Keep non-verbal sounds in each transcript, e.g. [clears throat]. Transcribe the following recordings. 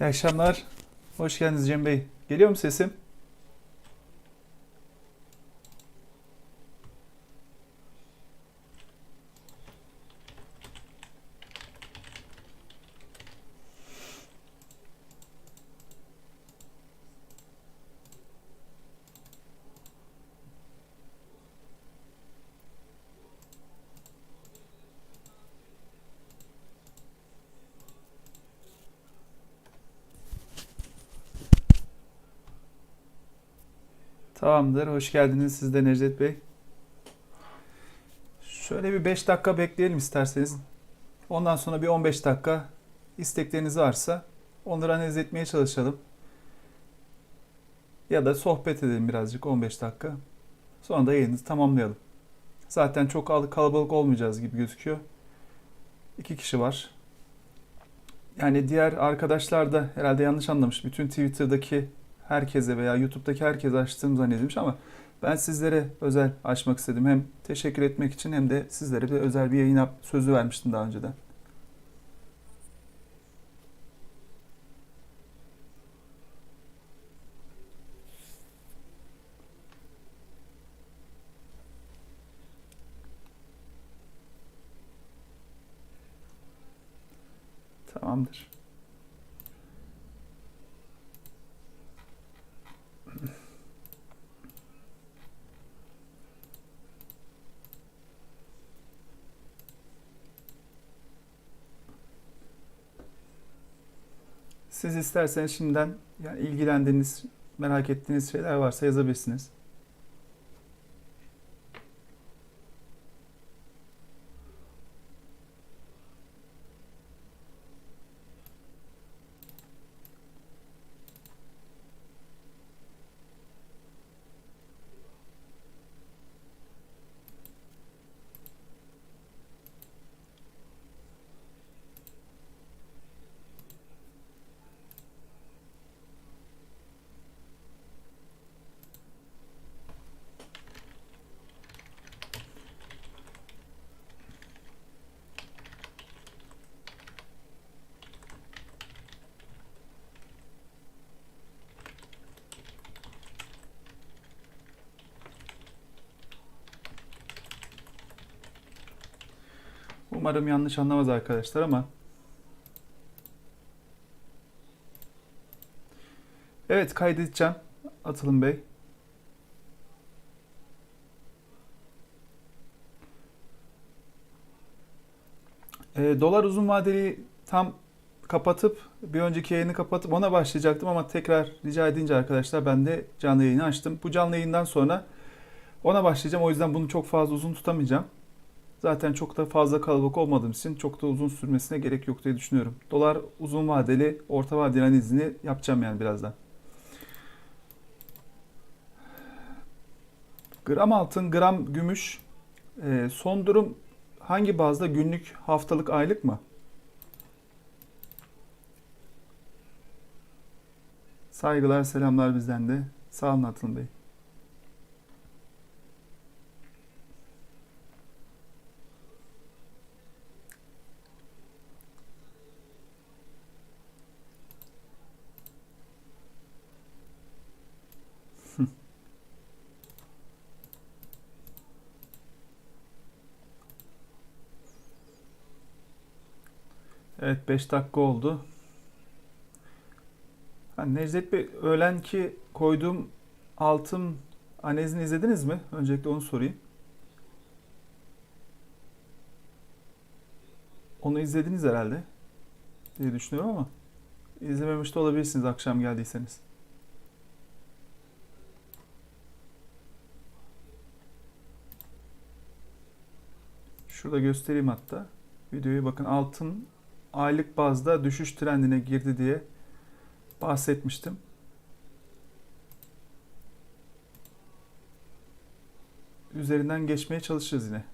İyi akşamlar. Hoş geldiniz Cem Bey. Geliyor mu sesim? Tamamdır. Hoş geldiniz siz de Necdet Bey. Şöyle bir 5 dakika bekleyelim isterseniz. Ondan sonra bir 15 dakika istekleriniz varsa onları analiz etmeye çalışalım. Ya da sohbet edelim birazcık 15 dakika. Sonra da yayınımızı tamamlayalım. Zaten çok kal- kalabalık olmayacağız gibi gözüküyor. İki kişi var. Yani diğer arkadaşlar da herhalde yanlış anlamış. Bütün Twitter'daki herkese veya YouTube'daki herkese açtığım zannedilmiş ama ben sizlere özel açmak istedim. Hem teşekkür etmek için hem de sizlere bir özel bir yayın sözü vermiştim daha önceden. Tamamdır. Siz isterseniz şimdiden yani ilgilendiğiniz, merak ettiğiniz şeyler varsa yazabilirsiniz. Umarım yanlış anlamaz arkadaşlar ama Evet kaydedeceğim Atılım Bey. Ee, dolar uzun vadeli tam kapatıp bir önceki yayını kapatıp ona başlayacaktım ama tekrar rica edince arkadaşlar ben de canlı yayını açtım. Bu canlı yayından sonra ona başlayacağım. O yüzden bunu çok fazla uzun tutamayacağım. Zaten çok da fazla kalabalık olmadığım için çok da uzun sürmesine gerek yok diye düşünüyorum. Dolar uzun vadeli, orta vadeli analizini yapacağım yani birazdan. Gram altın, gram gümüş. Ee, son durum hangi bazda? Günlük, haftalık, aylık mı? Saygılar, selamlar bizden de. Sağ olun Atılım Bey. Evet 5 dakika oldu. Ha, Necdet Bey öğlenki koyduğum altın analizini izlediniz mi? Öncelikle onu sorayım. Onu izlediniz herhalde diye düşünüyorum ama izlememiş de olabilirsiniz akşam geldiyseniz. Şurada göstereyim hatta. videoyu bakın altın aylık bazda düşüş trendine girdi diye bahsetmiştim. Üzerinden geçmeye çalışacağız yine.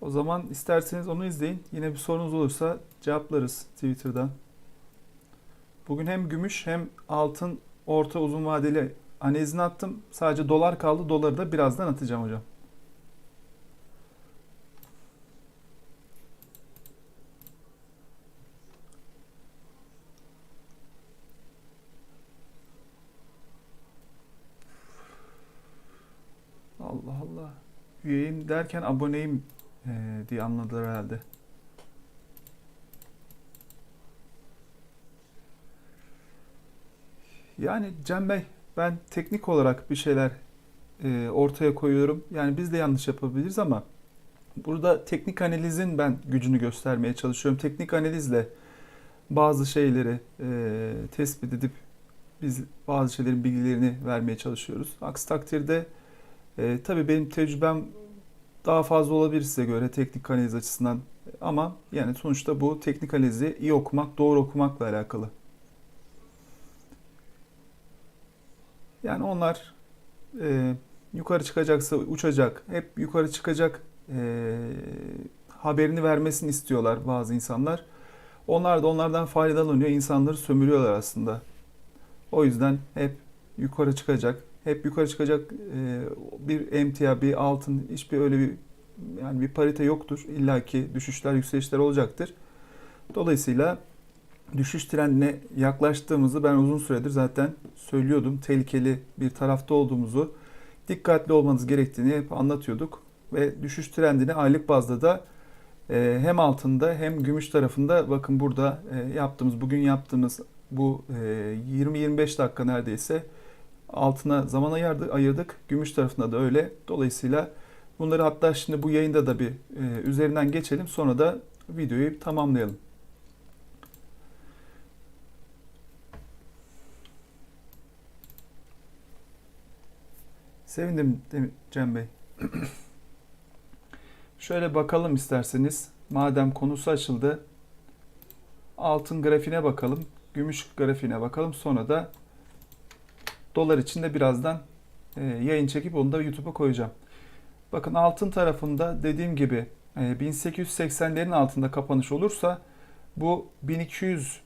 O zaman isterseniz onu izleyin. Yine bir sorunuz olursa cevaplarız Twitter'dan. Bugün hem gümüş hem altın orta uzun vadeli analizini attım. Sadece dolar kaldı. Doları da birazdan atacağım hocam. Allah Allah. Üyeyim derken aboneyim eee, diye anladılar herhalde. Yani Cem Bey, ben teknik olarak bir şeyler e, ortaya koyuyorum. Yani biz de yanlış yapabiliriz ama burada teknik analizin ben gücünü göstermeye çalışıyorum. Teknik analizle bazı şeyleri e, tespit edip biz bazı şeylerin bilgilerini vermeye çalışıyoruz. Aksi takdirde e, tabii benim tecrübem daha fazla olabilir size göre teknik analiz açısından. Ama yani sonuçta bu teknik analizi iyi okumak, doğru okumakla alakalı. Yani onlar e, yukarı çıkacaksa uçacak, hep yukarı çıkacak e, haberini vermesini istiyorlar bazı insanlar. Onlar da onlardan faydalanıyor, insanları sömürüyorlar aslında. O yüzden hep yukarı çıkacak, hep yukarı çıkacak e, bir emtia, bir altın, hiçbir öyle bir yani bir parite yoktur. İlla ki düşüşler, yükselişler olacaktır. Dolayısıyla düşüş trendine yaklaştığımızı ben uzun süredir zaten söylüyordum. Tehlikeli bir tarafta olduğumuzu, dikkatli olmanız gerektiğini hep anlatıyorduk. Ve düşüş trendini aylık bazda da e, hem altında hem gümüş tarafında bakın burada e, yaptığımız, bugün yaptığımız bu e, 20-25 dakika neredeyse altına zaman ayırdık. Gümüş tarafında da öyle. Dolayısıyla bunları hatta şimdi bu yayında da bir e, üzerinden geçelim. Sonra da videoyu tamamlayalım. Sevindim Cem Bey. [clears throat] Şöyle bakalım isterseniz. Madem konusu açıldı. Altın grafiğine bakalım. Gümüş grafiğine bakalım. Sonra da dolar için de birazdan e, yayın çekip onu da YouTube'a koyacağım. Bakın altın tarafında dediğim gibi e, 1880'lerin altında kapanış olursa bu 1200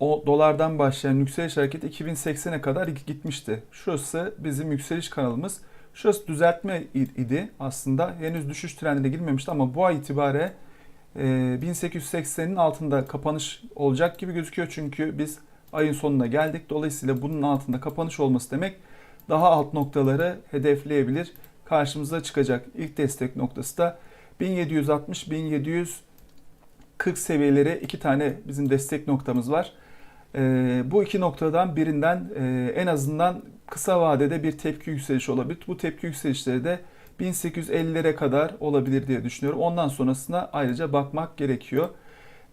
o dolardan başlayan yükseliş hareketi 2080'e kadar gitmişti. Şurası bizim yükseliş kanalımız. Şurası düzeltme idi aslında. Henüz düşüş trendine girmemişti ama bu ay itibare e, 1880'in altında kapanış olacak gibi gözüküyor. Çünkü biz ayın sonuna geldik. Dolayısıyla bunun altında kapanış olması demek daha alt noktaları hedefleyebilir. Karşımıza çıkacak ilk destek noktası da 1760-1740 seviyeleri iki tane bizim destek noktamız var. E, bu iki noktadan birinden e, en azından kısa vadede bir tepki yükselişi olabilir. Bu tepki yükselişleri de 1850'lere kadar olabilir diye düşünüyorum. Ondan sonrasına ayrıca bakmak gerekiyor.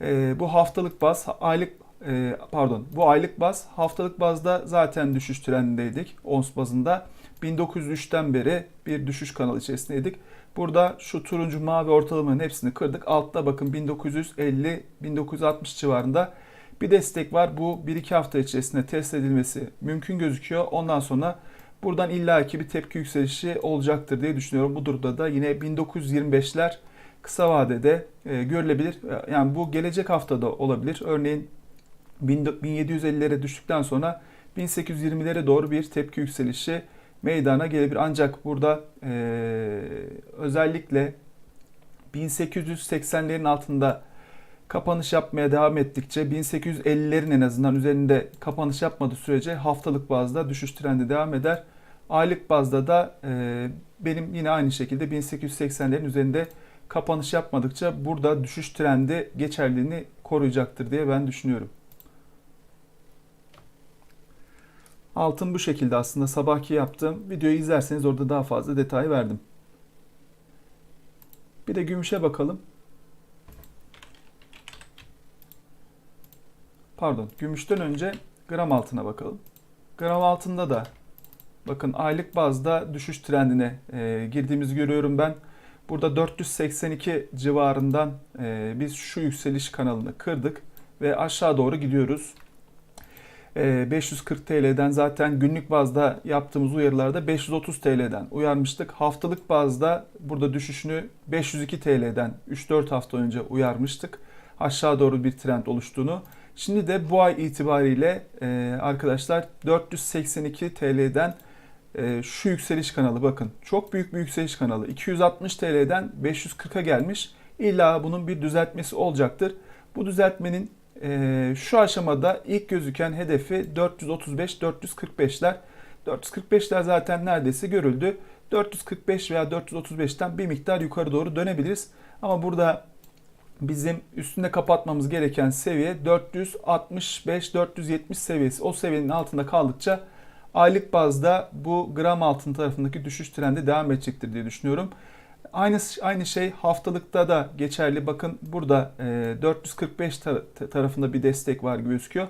E, bu haftalık baz, aylık e, pardon bu aylık baz haftalık bazda zaten düşüş trendindeydik ons bazında. 1903'ten beri bir düşüş kanalı içerisindeydik. Burada şu turuncu mavi ortalamanın hepsini kırdık. Altta bakın 1950-1960 civarında bir destek var. Bu 1-2 hafta içerisinde test edilmesi mümkün gözüküyor. Ondan sonra buradan illaki bir tepki yükselişi olacaktır diye düşünüyorum. Bu durumda da yine 1925'ler kısa vadede e, görülebilir. Yani bu gelecek haftada olabilir. Örneğin 1750'lere düştükten sonra 1820'lere doğru bir tepki yükselişi meydana gelebilir. Ancak burada e, özellikle 1880'lerin altında kapanış yapmaya devam ettikçe 1850'lerin en azından üzerinde kapanış yapmadığı sürece haftalık bazda düşüş trendi devam eder. Aylık bazda da e, benim yine aynı şekilde 1880'lerin üzerinde kapanış yapmadıkça burada düşüş trendi geçerliliğini koruyacaktır diye ben düşünüyorum. Altın bu şekilde aslında sabahki yaptığım videoyu izlerseniz orada daha fazla detay verdim. Bir de gümüşe bakalım. Pardon, gümüşten önce gram altına bakalım. Gram altında da Bakın aylık bazda düşüş trendine e, girdiğimizi görüyorum ben. Burada 482 civarından e, biz şu yükseliş kanalını kırdık ve aşağı doğru gidiyoruz. E, 540 TL'den zaten günlük bazda yaptığımız uyarılarda 530 TL'den uyarmıştık. Haftalık bazda burada düşüşünü 502 TL'den 3-4 hafta önce uyarmıştık. Aşağı doğru bir trend oluştuğunu. Şimdi de bu ay itibariyle e, arkadaşlar 482 TL'den e, şu yükseliş kanalı bakın çok büyük bir yükseliş kanalı 260 TL'den 540'a gelmiş. İlla bunun bir düzeltmesi olacaktır. Bu düzeltmenin e, şu aşamada ilk gözüken hedefi 435-445'ler. 445'ler zaten neredeyse görüldü. 445 veya 435'ten bir miktar yukarı doğru dönebiliriz. Ama burada bizim üstünde kapatmamız gereken seviye 465-470 seviyesi. O seviyenin altında kaldıkça aylık bazda bu gram altın tarafındaki düşüş trendi devam edecektir diye düşünüyorum. Aynı aynı şey haftalıkta da geçerli. Bakın burada e, 445 tar- tarafında bir destek var gibi gözüküyor.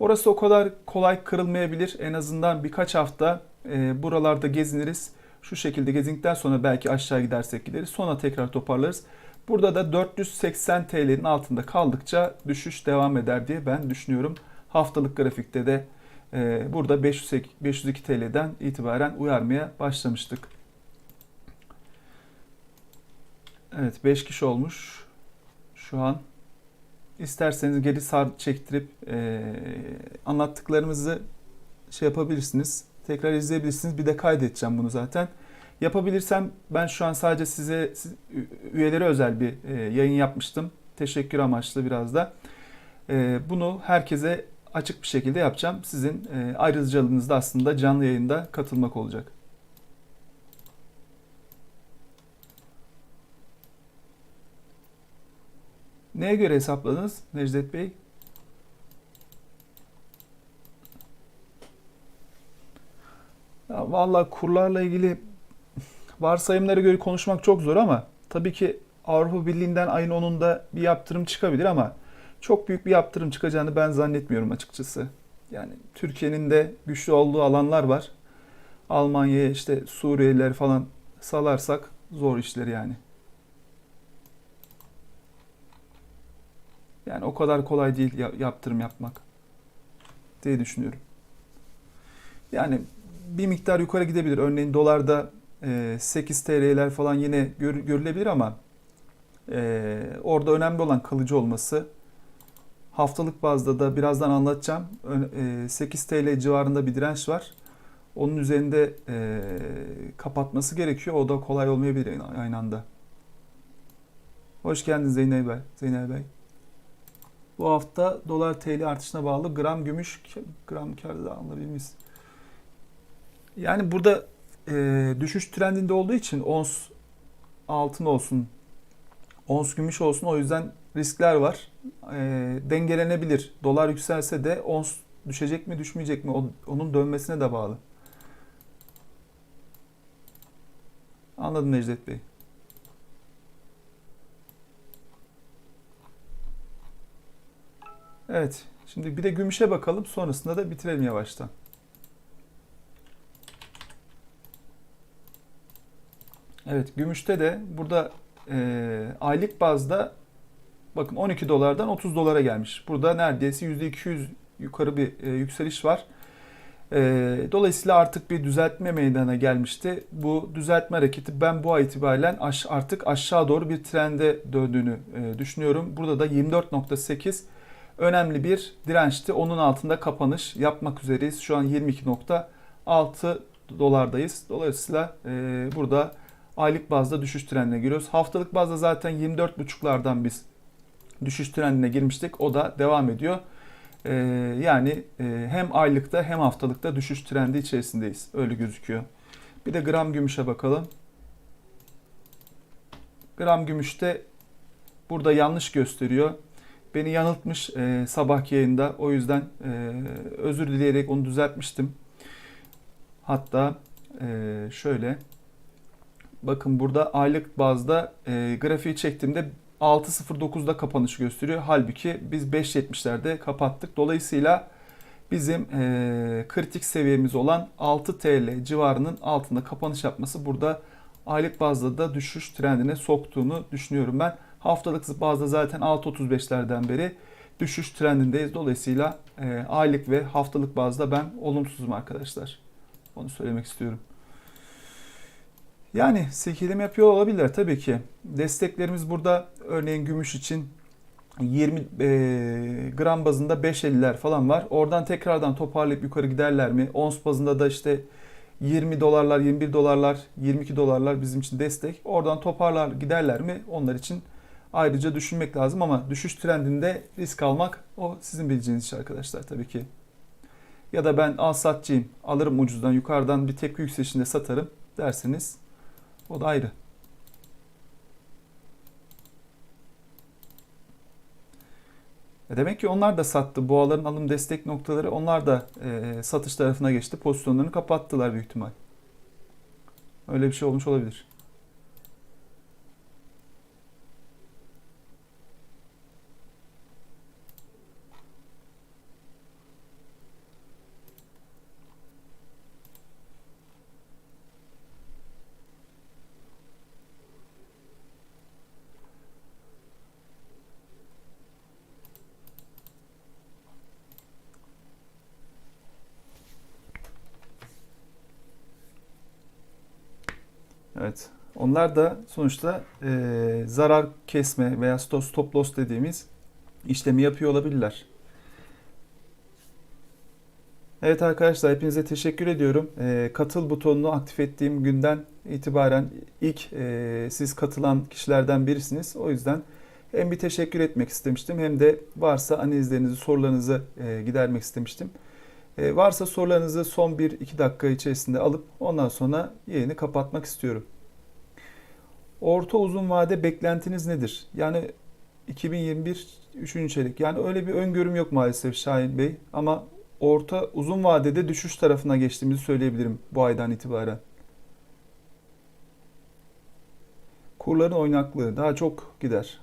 Orası o kadar kolay kırılmayabilir. En azından birkaç hafta e, buralarda geziniriz. Şu şekilde gezindikten sonra belki aşağı gidersek gideriz. Sonra tekrar toparlarız. Burada da 480 TL'nin altında kaldıkça düşüş devam eder diye ben düşünüyorum. Haftalık grafikte de e, burada 502, 502 TL'den itibaren uyarmaya başlamıştık. Evet 5 kişi olmuş şu an. İsterseniz geri sar çektirip e, anlattıklarımızı şey yapabilirsiniz. Tekrar izleyebilirsiniz. Bir de kaydedeceğim bunu zaten. Yapabilirsem ben şu an sadece size üyelere özel bir e, yayın yapmıştım. Teşekkür amaçlı biraz da. E, bunu herkese açık bir şekilde yapacağım. Sizin e, ayrıcalığınız da aslında canlı yayında katılmak olacak. Neye göre hesapladınız Necdet Bey? Ya vallahi kurlarla ilgili varsayımlara göre konuşmak çok zor ama tabii ki Avrupa Birliği'nden ayın 10'unda bir yaptırım çıkabilir ama çok büyük bir yaptırım çıkacağını ben zannetmiyorum açıkçası. Yani Türkiye'nin de güçlü olduğu alanlar var. Almanya'ya işte Suriyeliler falan salarsak zor işler yani. Yani o kadar kolay değil ya- yaptırım yapmak diye düşünüyorum. Yani bir miktar yukarı gidebilir. Örneğin dolarda 8 TL'ler falan yine gör- görülebilir ama e, orada önemli olan kalıcı olması. Haftalık bazda da birazdan anlatacağım. Ö- e, 8 TL civarında bir direnç var. Onun üzerinde e, kapatması gerekiyor. O da kolay olmayabilir aynı anda. Hoş geldiniz Zeynep Bey. Zeynep Bey. Bu hafta dolar TL artışına bağlı gram gümüş gram karda da alınabilir miyiz? Yani burada e, düşüş trendinde olduğu için ons altın olsun, ons gümüş olsun o yüzden riskler var. E, dengelenebilir. Dolar yükselse de ons düşecek mi düşmeyecek mi o- onun dönmesine de bağlı. Anladım Necdet Bey. Evet. Şimdi bir de gümüşe bakalım. Sonrasında da bitirelim yavaştan. Evet, gümüşte de burada e, aylık bazda bakın 12 dolardan 30 dolara gelmiş. Burada neredeyse %200 yukarı bir e, yükseliş var. E, dolayısıyla artık bir düzeltme meydana gelmişti. Bu düzeltme hareketi ben bu ay itibaren aş- artık aşağı doğru bir trende döndüğünü e, düşünüyorum. Burada da 24.8 önemli bir dirençti. Onun altında kapanış yapmak üzereyiz. Şu an 22.6 dolardayız. Dolayısıyla e, burada aylık bazda düşüş trendine giriyoruz. Haftalık bazda zaten 24.5'lardan biz düşüş trendine girmiştik. O da devam ediyor. E, yani e, hem aylıkta hem haftalıkta düşüş trendi içerisindeyiz. Öyle gözüküyor. Bir de gram gümüşe bakalım. Gram gümüşte burada yanlış gösteriyor beni yanıltmış e, sabahki yayında. O yüzden e, özür dileyerek onu düzeltmiştim. Hatta e, şöyle bakın burada aylık bazda e, grafiği çektiğimde 6.09'da kapanış gösteriyor. Halbuki biz 5.70'lerde kapattık. Dolayısıyla bizim e, kritik seviyemiz olan 6 TL civarının altında kapanış yapması burada aylık bazda da düşüş trendine soktuğunu düşünüyorum ben. Haftalık bazda zaten 6.35'lerden beri düşüş trendindeyiz. Dolayısıyla e, aylık ve haftalık bazda ben olumsuzum arkadaşlar. Onu söylemek istiyorum. Yani silkeleme yapıyor olabilirler tabii ki. Desteklerimiz burada örneğin gümüş için 20 e, gram bazında 5.50'ler falan var. Oradan tekrardan toparlayıp yukarı giderler mi? Ons bazında da işte 20 dolarlar, 21 dolarlar, 22 dolarlar bizim için destek. Oradan toparlar giderler mi? Onlar için ayrıca düşünmek lazım ama düşüş trendinde risk almak o sizin bileceğiniz iş arkadaşlar tabii ki. Ya da ben al satçıyım, alırım ucuzdan yukarıdan bir tepki yükselişinde satarım derseniz o da ayrı. E demek ki onlar da sattı. Boğaların alım destek noktaları onlar da e, satış tarafına geçti. Pozisyonlarını kapattılar büyük ihtimal. Öyle bir şey olmuş olabilir. Evet. Onlar da sonuçta e, zarar kesme veya stop, loss dediğimiz işlemi yapıyor olabilirler. Evet arkadaşlar hepinize teşekkür ediyorum. E, katıl butonunu aktif ettiğim günden itibaren ilk e, siz katılan kişilerden birisiniz. O yüzden hem bir teşekkür etmek istemiştim hem de varsa analizlerinizi, sorularınızı e, gidermek istemiştim. E, varsa sorularınızı son 1-2 dakika içerisinde alıp ondan sonra yayını kapatmak istiyorum. Orta uzun vade beklentiniz nedir? Yani 2021 3. çeyrek. Yani öyle bir öngörüm yok maalesef Şahin Bey. Ama orta uzun vadede düşüş tarafına geçtiğimizi söyleyebilirim bu aydan itibaren. Kurların oynaklığı daha çok gider.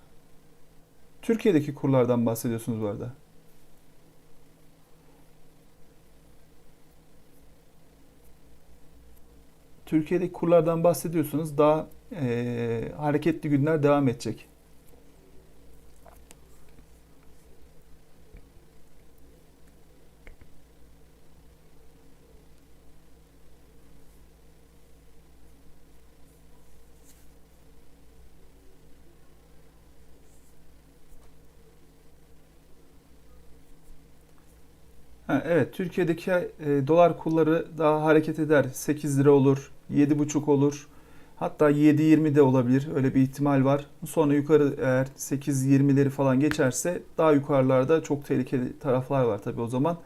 Türkiye'deki kurlardan bahsediyorsunuz bu arada. Türkiye'deki kurlardan bahsediyorsunuz daha e, hareketli günler devam edecek. Evet, Türkiye'deki e, dolar kurları daha hareket eder. 8 lira olur, 7,5 olur. Hatta 7.20 de olabilir. Öyle bir ihtimal var. Sonra yukarı eğer 8.20'leri falan geçerse daha yukarılarda çok tehlikeli taraflar var tabii o zaman.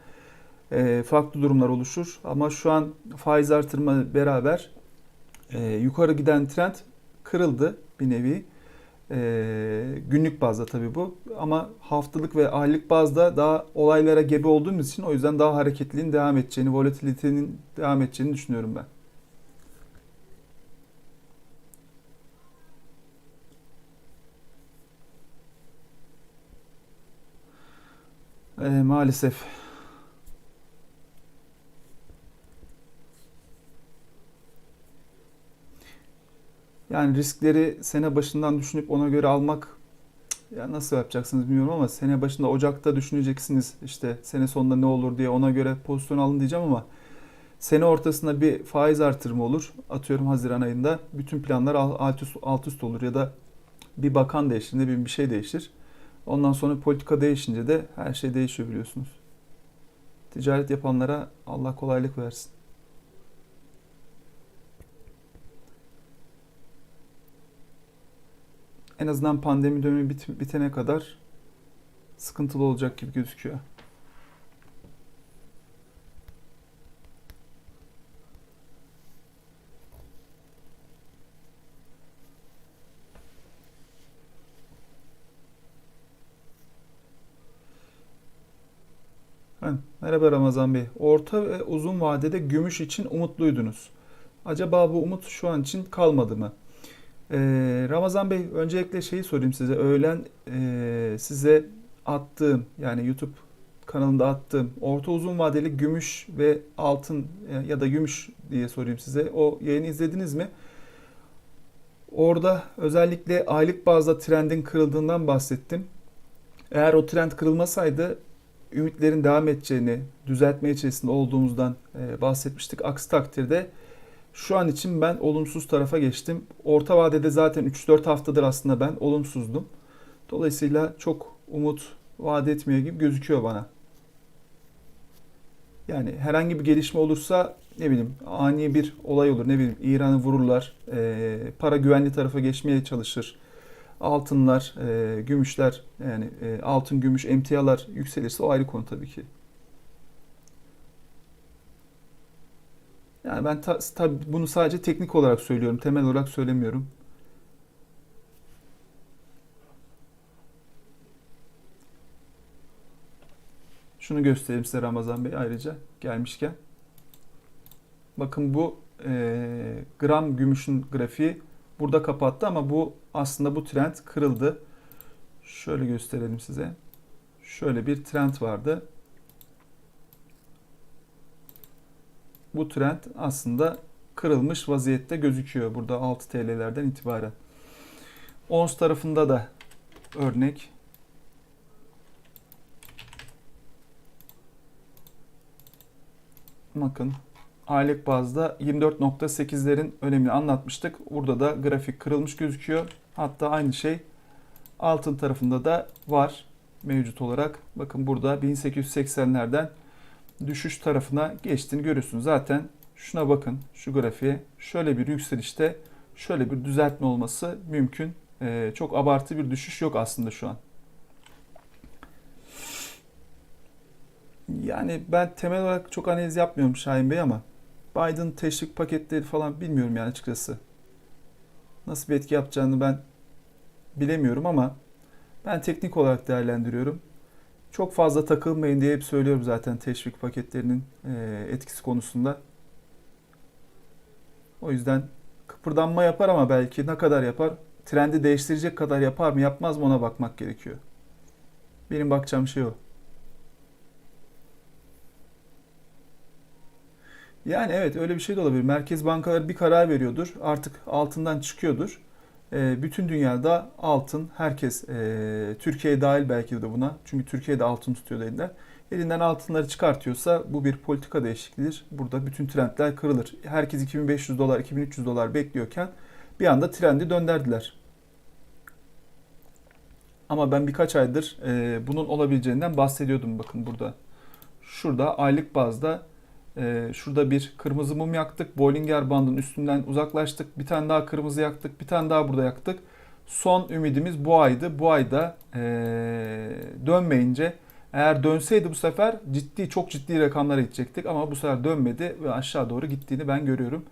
E, farklı durumlar oluşur. Ama şu an faiz artırma beraber e, yukarı giden trend kırıldı bir nevi. E, günlük bazda tabii bu. Ama haftalık ve aylık bazda daha olaylara gebe olduğumuz için o yüzden daha hareketliliğin devam edeceğini, volatilitenin devam edeceğini düşünüyorum ben. E, maalesef. Yani riskleri sene başından düşünüp ona göre almak ya nasıl yapacaksınız bilmiyorum ama sene başında Ocak'ta düşüneceksiniz işte sene sonunda ne olur diye ona göre pozisyon alın diyeceğim ama sene ortasında bir faiz artırımı olur. Atıyorum Haziran ayında bütün planlar alt üst, alt üst olur ya da bir bakan değişir ne bir şey değişir. Ondan sonra politika değişince de her şey değişiyor biliyorsunuz. Ticaret yapanlara Allah kolaylık versin. En azından pandemi dönemi bitene kadar sıkıntılı olacak gibi gözüküyor. Merhaba Ramazan Bey. Orta ve uzun vadede gümüş için umutluydunuz. Acaba bu umut şu an için kalmadı mı? Ee, Ramazan Bey öncelikle şeyi sorayım size. Öğlen e, size attığım yani YouTube kanalında attığım orta uzun vadeli gümüş ve altın e, ya da gümüş diye sorayım size. O yayını izlediniz mi? Orada özellikle aylık bazda trendin kırıldığından bahsettim. Eğer o trend kırılmasaydı ümitlerin devam edeceğini, düzeltme içerisinde olduğumuzdan e, bahsetmiştik. Aksi takdirde şu an için ben olumsuz tarafa geçtim. Orta vadede zaten 3-4 haftadır aslında ben olumsuzdum. Dolayısıyla çok umut vaat etmiyor gibi gözüküyor bana. Yani herhangi bir gelişme olursa ne bileyim ani bir olay olur ne bileyim İran'ı vururlar, e, para güvenli tarafa geçmeye çalışır. Altınlar, e, gümüşler yani e, altın, gümüş, emtialar yükselirse o ayrı konu tabii ki. Yani ben ta, tabii bunu sadece teknik olarak söylüyorum, temel olarak söylemiyorum. Şunu göstereyim size Ramazan Bey ayrıca gelmişken. Bakın bu e, gram gümüşün grafiği burada kapattı ama bu aslında bu trend kırıldı. Şöyle gösterelim size. Şöyle bir trend vardı. Bu trend aslında kırılmış vaziyette gözüküyor burada 6 TL'lerden itibaren. Ons tarafında da örnek Bakın aylık bazda 24.8'lerin önemini anlatmıştık. Burada da grafik kırılmış gözüküyor. Hatta aynı şey altın tarafında da var mevcut olarak. Bakın burada 1880'lerden düşüş tarafına geçtiğini görüyorsunuz. Zaten şuna bakın şu grafiğe şöyle bir yükselişte şöyle bir düzeltme olması mümkün. Ee, çok abartı bir düşüş yok aslında şu an. Yani ben temel olarak çok analiz yapmıyorum Şahin Bey ama Biden teşvik paketleri falan bilmiyorum yani açıkçası. Nasıl bir etki yapacağını ben bilemiyorum ama ben teknik olarak değerlendiriyorum. Çok fazla takılmayın diye hep söylüyorum zaten teşvik paketlerinin e, etkisi konusunda. O yüzden kıpırdanma yapar ama belki ne kadar yapar? Trendi değiştirecek kadar yapar mı yapmaz mı ona bakmak gerekiyor. Benim bakacağım şey o. Yani evet öyle bir şey de olabilir. Merkez bankaları bir karar veriyordur. Artık altından çıkıyordur. E, bütün dünyada altın, herkes, e, Türkiye dahil belki de buna. Çünkü Türkiye'de altın tutuyor dediler. Elinden altınları çıkartıyorsa bu bir politika değişikliğidir. Burada bütün trendler kırılır. Herkes 2500 dolar, 2300 dolar bekliyorken bir anda trendi dönderdiler. Ama ben birkaç aydır e, bunun olabileceğinden bahsediyordum bakın burada. Şurada aylık bazda ee, şurada bir kırmızı mum yaktık. Bollinger bandının üstünden uzaklaştık. Bir tane daha kırmızı yaktık. Bir tane daha burada yaktık. Son ümidimiz bu aydı. Bu ayda ee, dönmeyince eğer dönseydi bu sefer ciddi çok ciddi rakamlara gidecektik ama bu sefer dönmedi ve aşağı doğru gittiğini ben görüyorum.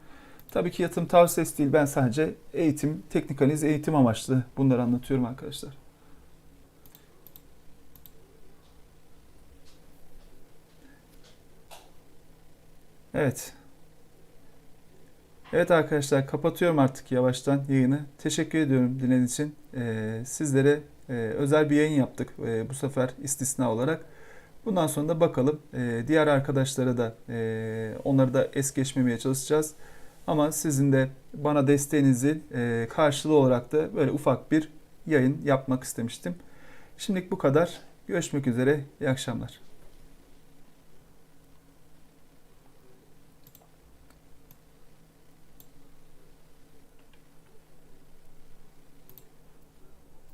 Tabii ki yatırım tavsiyesi değil ben sadece eğitim, teknik analiz, eğitim amaçlı bunları anlatıyorum arkadaşlar. Evet. Evet arkadaşlar kapatıyorum artık yavaştan yayını. Teşekkür ediyorum dinlediğiniz için. Ee, sizlere e, özel bir yayın yaptık e, bu sefer istisna olarak. Bundan sonra da bakalım e, diğer arkadaşlara da e, onları da es geçmemeye çalışacağız. Ama sizin de bana desteğinizi e, karşılığı olarak da böyle ufak bir yayın yapmak istemiştim. Şimdilik bu kadar. Görüşmek üzere. İyi akşamlar.